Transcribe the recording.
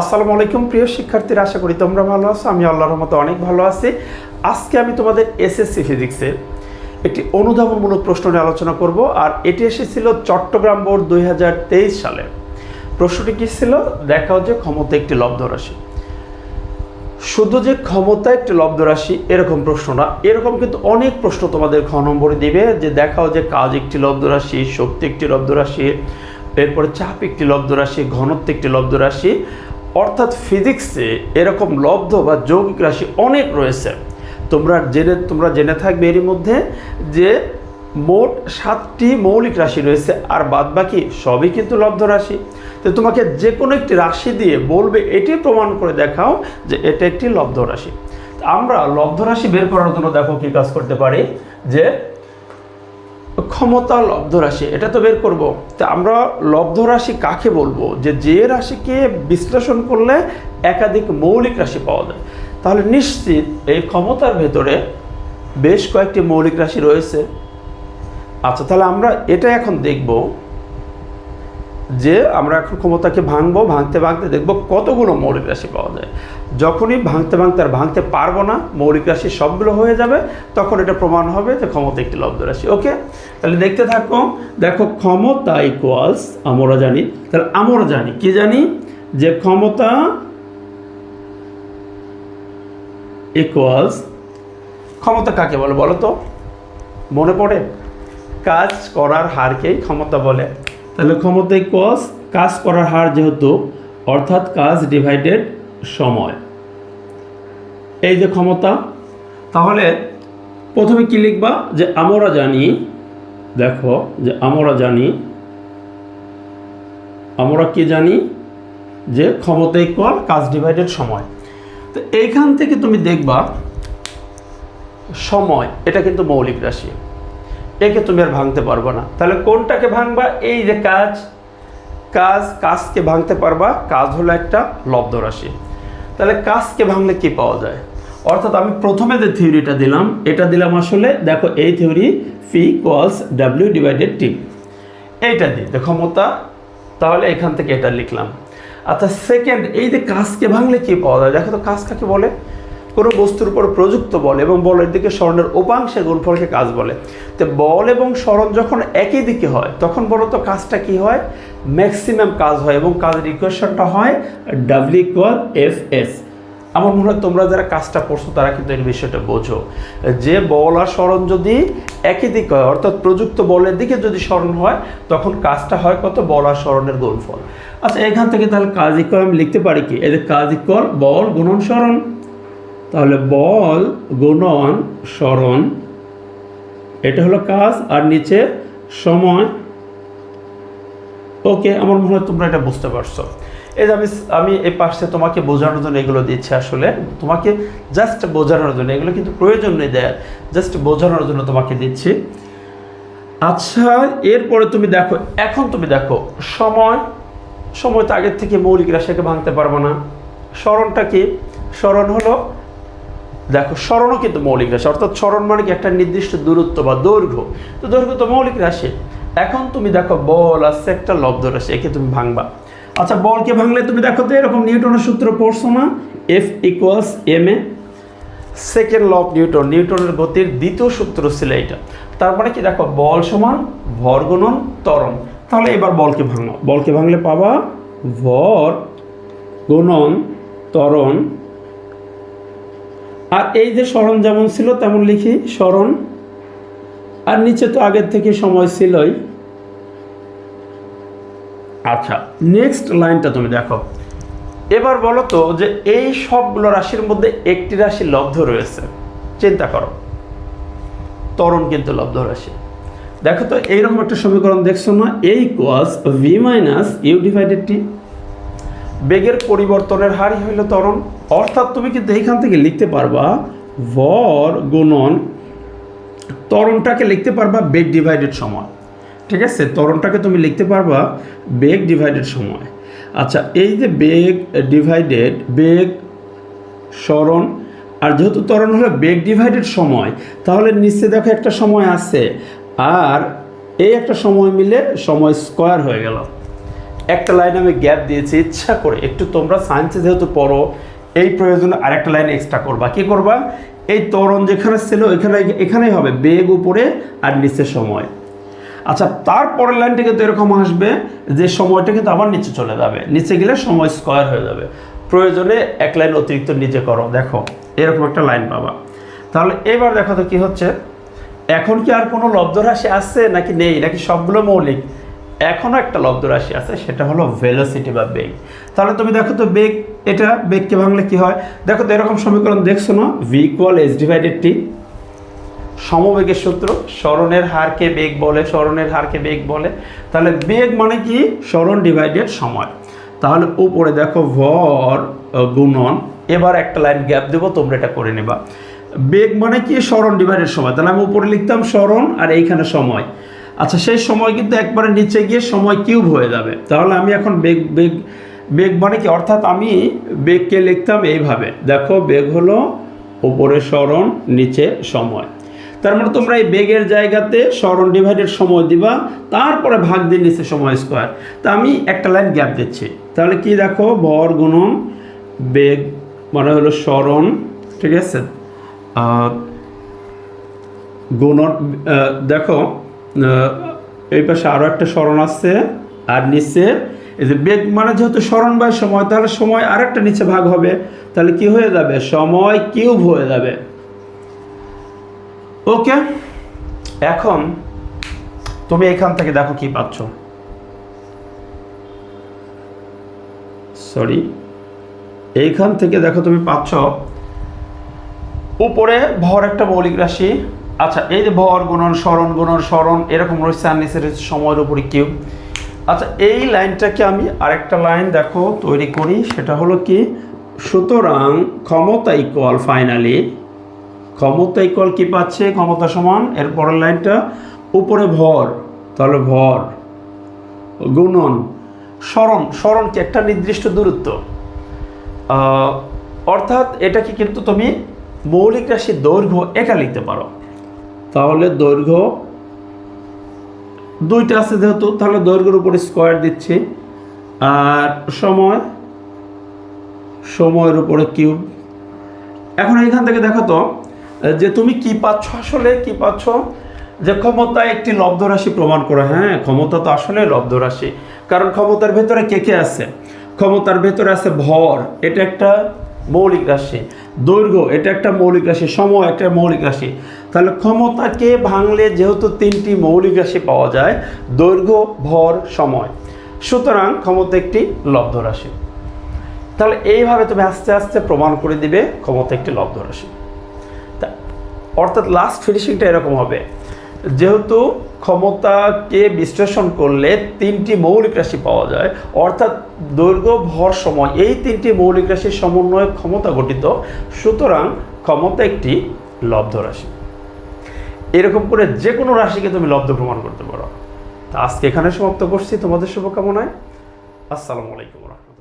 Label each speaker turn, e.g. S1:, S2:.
S1: আসসালামু আলাইকুম, প্রিয় শিক্ষার্থীরা, আশা করি তোমরা ভালো আছো। আমি আল্লাহর রহমতে অনেক ভালো আছি। আজকে আমি তোমাদের এসএসসি ফিজিক্সের একটি অনুধাবনমূলক প্রশ্ন নিয়ে আলোচনা করব, আর এটি এসেছিল চট্টগ্রাম বোর্ড দুই হাজার তেইশ সালে। প্রশ্নটি কী ছিল? দেখাও যে ক্ষমতা একটি লব্ধ রাশি। শুধু যে ক্ষমতা একটি লব্ধ রাশি, এরকম প্রশ্ন না। এরকম কিন্তু অনেক প্রশ্ন তোমাদের খ নম্বরে দিবে, যে দেখাও যে কাজ একটি লব্ধ রাশি, শক্তি একটি লব্ধ রাশি, এরপরে চাপ একটি লব্ধ রাশি, ঘনত্ব একটি লব্ধ রাশি অর্থাৎ ফিজিক্সে এরকম লব্ধ বা যৌগিক রাশি অনেক রয়েছে। তোমরা জেনে তোমরা জেনে থাকবে এরই মধ্যে যে মোট সাতটি মৌলিক রাশি রয়েছে, আর বাদ বাকি সবই কিন্তু লব্ধ রাশি। তো তোমাকে যে কোনো একটি রাশি দিয়ে বলবে, এটি প্রমাণ করে দেখাও যে এটা একটি লব্ধ রাশি। আমরা লব্ধ রাশি বের করার জন্য দেখো কি কাজ করতে পারি, যে ক্ষমতা লব্ধ রাশি, এটা তো বের করব। তা আমরা লব্ধ রাশি কাকে বলব? যে যে রাশিকে বিশ্লেষণ করলে একাধিক মৌলিক রাশি পাওয়া যায়। তাহলে নিশ্চিত এই ক্ষমতার ভেতরে বেশ কয়েকটি মৌলিক রাশি রয়েছে। আচ্ছা তাহলে আমরা এটা এখন দেখব যে আমরা এখন ক্ষমতাকে ভাঙবো, ভাঙতে ভাঙতে দেখব কতগুলো মৌলিক রাশি পাওয়া যায়। যখনই ভাঙতে ভাঙতে আর ভাঙতে পারব না, মৌলিক রাশি সবগুলো হয়ে যাবে, তখন এটা প্রমাণ হবে যে ক্ষমতা একটি লব্ধ রাশি। ওকে? তাহলে দেখতে থাকো, দেখো ক্ষমতা ইকুয়ালস আমরা জানি তাহলে আমরা জানি কি জানি? যে ক্ষমতা ইকুয়ালস ক্ষমতা কাকে বলে বলো তো? মনে পড়ে? কাজ করার হারকেই ক্ষমতা বলে। তাহলে ক্ষমতা ইকুয়ালস কাজ করার হার যেহেতু, অর্থাৎ কাজ ডিভাইডেড সময়। এই যে ক্ষমতা, তাহলে প্রথমে কি লিখবা? যে আমরা জানি, দেখো, যে আমরা জানি, আমরা কি জানি? যে ক্ষমতা ইকুয়াল কাজ ডিভাইডেড সময়। তো এইখান থেকে তুমি দেখবা, সময়, এটা কিন্তু মৌলিক রাশি। একে তুমি আর ভাঙতে পারবে না। তাহলে কোনটাকে ভাঙবা? এই যে কাজ কাজ, কাজকে ভাঙতে পারবা। কাজ হলো একটা লব্ধ রাশি। তাহলে কাজকে ভাঙলে কি পাওয়া যায়? অর্থাৎ আমি প্রথমে যে থিওরিটা দিলাম, এটা দিলাম আসলে, দেখো এই theory P equals W divided T এইটা দিই ক্ষমতা তাহলে এখান থেকে এটা লিখলাম। আচ্ছা সেকেন্ড এই যে কাজকে ভাঙলে কি পাওয়া যায়? দেখো তো কাজ কাকে বলে? কোনো বস্তুর উপর প্রযুক্ত বল এবং বলের দিকে স্মরণের উপাংশের গুণফলকে কাজ বলে। তো বল এবং স্মরণ যখন একই দিকে হয়, তখন বলো তো কাজটা কি হয়? ম্যাক্সিমাম কাজ হয় এবং কাজের ইকুয়েশনটা হয় ডাব্লিউ ইকুয়াল এফ এস আমার মনে হয় তোমরা যারা কাজটা করছ, তারা কিন্তু এই বিষয়টা বোঝো। যে বল আর স্মরণ যদি একই দিক হয়, অর্থাৎ প্রযুক্ত বলের দিকে যদি স্মরণ হয়, তখন কাজটা হয় কত? বল আর স্মরণের গুণফল। আচ্ছা এখান থেকে তাহলে কাজ ইকুয়াল আমি লিখতে পারি কি? এদের কাজ ইকুয়াল বল গুণন স্মরণ। তাহলে বল গুণন স্মরণ, এটা হলো কাজ, আর নিচে সময় ওকে, আমার মনে হয় তোমরা এটা বুঝতে পারছ। এই যে আমি আমি এই পাশে তোমাকে বোঝানোর জন্য এগুলো দিচ্ছি আসলে। তোমাকে জাস্ট বোঝানোর জন্য, এগুলো কিন্তু প্রয়োজন নেই দেয় জাস্ট বোঝানোর জন্য তোমাকে দিচ্ছি। আচ্ছা এরপরে তুমি দেখো, এখন তুমি দেখো, সময় সময় তো আগের থেকে মৌলিক রাশিকে ভাঙতে পারব না। স্মরণটা কি? স্মরণ হলো, দেখো, স্মরণও কিন্তু মৌলিক রাশি, অর্থাৎ স্মরণ মানে কি? একটা নির্দিষ্ট দূরত্ব বা দৈর্ঘ্য। তো দৈর্ঘ্য তো মৌলিক রাশি। এখন তুমি দেখো বল আসছে একটা লব্ধ রাশি, একে তুমি ভাঙবা। আচ্ছা বলকে ভাঙলে তুমি দেখো তো এরকম নিউটনের সূত্র পড়ছো না? F equals M A second law of Newton নিউটনের গতির দ্বিতীয় সূত্র ছিল এইটা তারপরে কি দেখো, বল সমান ভর গুণন ত্বরণ। তাহলে এবার বলকে ভাঙো। বলকে ভাঙলে পাবা ভর গুণন ত্বরণ। আর এই যে স্মরণ যেমন ছিল, তেমন লিখি স্মরণ আর নিচে তো আগের থেকে সময় ছিলই। আচ্ছা নেক্সট লাইনটা তুমি দেখো। এবার বলো তো যে এই সবগুলো রাশির মধ্যে একটি রাশি লব্ধ রয়েছে। চিন্তা করো তরণ কিন্তু লব্ধ রাশি। দেখো তো, এইরকম একটা সমীকরণ দেখছ না? এই equals V minus U divided T বেগের পরিবর্তনের হারই হইল ত্বরণ। অর্থাৎ তুমি কিন্তু এইখান থেকে লিখতে পারবা, ভর গুণন ত্বরণটাকে লিখতে পারবা বেগ ডিভাইডেড সময়। ঠিক আছে? তরণটাকে তুমি লিখতে পারবা বেগ ডিভাইডেড সময়। আচ্ছা এই যে বেগ ডিভাইডেড বেগ স্মরণ, আর যেহেতু ত্বরণ হলো বেগ ডিভাইডেড সময়, তাহলে নিচে দেখো একটা সময় আছে, আর এই একটা সময় মিলে সময় স্কোয়ার হয়ে গেল। একটা লাইন আমি গ্যাপ দিয়েছি, ইচ্ছা করে, একটু তোমরা সায়েন্সে যেহেতু পড়ো, এই প্রয়োজনে আরেকটা লাইন এক্সট্রা করবা। কি করবা? এই ত্বরণ যেখানে ছিল, এখানে, এখানেই হবে, বেগ উপরে আর নিচে সময়। আচ্ছা তারপরের লাইনটা কিন্তু এরকম আসবে যে সময়টা কিন্তু আবার নিচে চলে যাবে। নিচে গেলে সময় স্কোয়ার হয়ে যাবে। প্রয়োজনে এক লাইন অতিরিক্ত নিচে করো। দেখো, এরকম একটা লাইন পাবা। তাহলে এবার দেখো তো কি হচ্ছে? এখন কি আর কোনো লব্ধ রাশি আছে নাকি নেই? নাকি সবগুলো মৌলিক? এখনও একটা লব্ধ রাশি আছে, সেটা হলো ভেলোসিটি বা বেগ। তাহলে তুমি দেখো তো বেগ, এটা বেগকে ভাঙলে কি হয়? দেখো তো এরকম সমীকরণ দেখছ না? V equal S divided T সমবেগের সূত্র স্মরণের হারকে বেগ বলে স্মরণের হারকে বেগ বলে। তাহলে বেগ মানে কি? স্মরণ ডিভাইডেড সময়। তাহলে উপরে দেখো ভর গুণন, এবার একটা লাইন গ্যাপ দেবো, তোমরা এটা করে নেবা। বেগ মানে কি? স্মরণ ডিভাইডেড সময়। তাহলে আমি উপরে লিখতাম স্মরণ আর এইখানে সময়। আচ্ছা সেই সময় কিন্তু একবারে নিচে গিয়ে সময় কিউব হয়ে যাবে। তাহলে আমি এখন বেগ বেগ বেগ মানে কি? অর্থাৎ আমি বেগকে লিখতাম এইভাবে। দেখো, বেগ হলো উপরে স্মরণ, নিচে সময়। তার মানে তোমরা এই বেগের জায়গাতে স্মরণ ডিভাইডেড সময় দিবা, তারপরে ভাগ দিয়ে নিচে সময় স্কোয়ার তা আমি একটা লাইন গ্যাপ দিচ্ছি। তাহলে কি দেখো, ভর গুণন বেগ মানে হলো স্মরণ, ঠিক আছে? গুণন দেখো এই পাশে আরও একটা স্মরণ আছে, আর নিচে, এই যে বেগ মানে যেহেতু স্মরণ বাই সময়, তাহলে সময় আরেকটা নিচে ভাগ হবে, তাহলে কি হয়ে যাবে? সময় কিউব হয়ে যাবে। ওকে? এখন তুমি এখান থেকে দেখো কি পাচ্ছ। সরি। এইখান থেকে দেখো তুমি পাচ্ছ, উপরে ভর একটা মৌলিক রাশি আচ্ছা এই যে ভর গুণন, স্মরণ গুণন, স্মরণ, এরকম রয়েছে আর নিচে রয়েছে সময়ের উপরে কিউ। আচ্ছা এই লাইনটাকে আমি আরেকটা লাইন দেখো, তৈরি করি, সেটা হলো কি, সুতরাং ক্ষমতা ইকুয়াল ফাইনালি ক্ষমতা ইকুয়াল কি পাচ্ছে, ক্ষমতা সমান, এর পরের লাইনটা, উপরে ভর, তাহলে ভর, গুণন, স্মরণ স্মরণ কি একটা নির্দিষ্ট দূরত্ব? অর্থাৎ এটাকে কিন্তু তুমি মৌলিক রাশির দৈর্ঘ্য একা লিখতে পারো। তাহলে দৈর্ঘ্য দুইটা আছে যেহেতু, তাহলে দৈর্ঘ্যের উপরে স্কোয়ার দিচ্ছি। আর সময়, সময়ের উপরে কিউব এখন এখান থেকে দেখো তো, যে তুমি কি পাচ্ছ আসলে, কি পাচ্ছ? যে ক্ষমতা একটি লব্ধ রাশি প্রমাণ করে। হ্যাঁ ক্ষমতা তো আসলে লব্ধ রাশি। কারণ ক্ষমতার ভেতরে কে কে আছে? ক্ষমতার ভেতরে আছে ভর। এটা একটা মৌলিক রাশি। দৈর্ঘ্য, এটা একটা মৌলিক রাশি, সময় একটা মৌলিক রাশি। তাহলে ক্ষমতাকে ভাঙলে যেহেতু তিনটি মৌলিক রাশি পাওয়া যায়, দৈর্ঘ্য, ভর, সময়। সুতরাং ক্ষমতা একটি লব্ধ রাশি। তাহলে এইভাবে তুমি আস্তে আস্তে প্রমাণ করে দিবে ক্ষমতা একটি লব্ধ রাশি। তা অর্থাৎ লাস্ট ফিনিশিংটা এরকম হবে। যেহেতু ক্ষমতাকে বিশ্লেষণ করলে তিনটি মৌলিক রাশি পাওয়া যায়, অর্থাৎ দৈর্ঘ্য, ভর, সময়, এই তিনটি মৌলিক রাশির সমন্বয়ে ক্ষমতা গঠিত। সুতরাং ক্ষমতা একটি লব্ধ রাশি। এরকম করে যে কোনো রাশিকে তুমি লব্ধ প্রমাণ করতে পারো। তা আজকে এখানে সমাপ্ত করছি। তোমাদের শুভকামনায়। আসসালামু আলাইকুম রহমতুল্লাহ।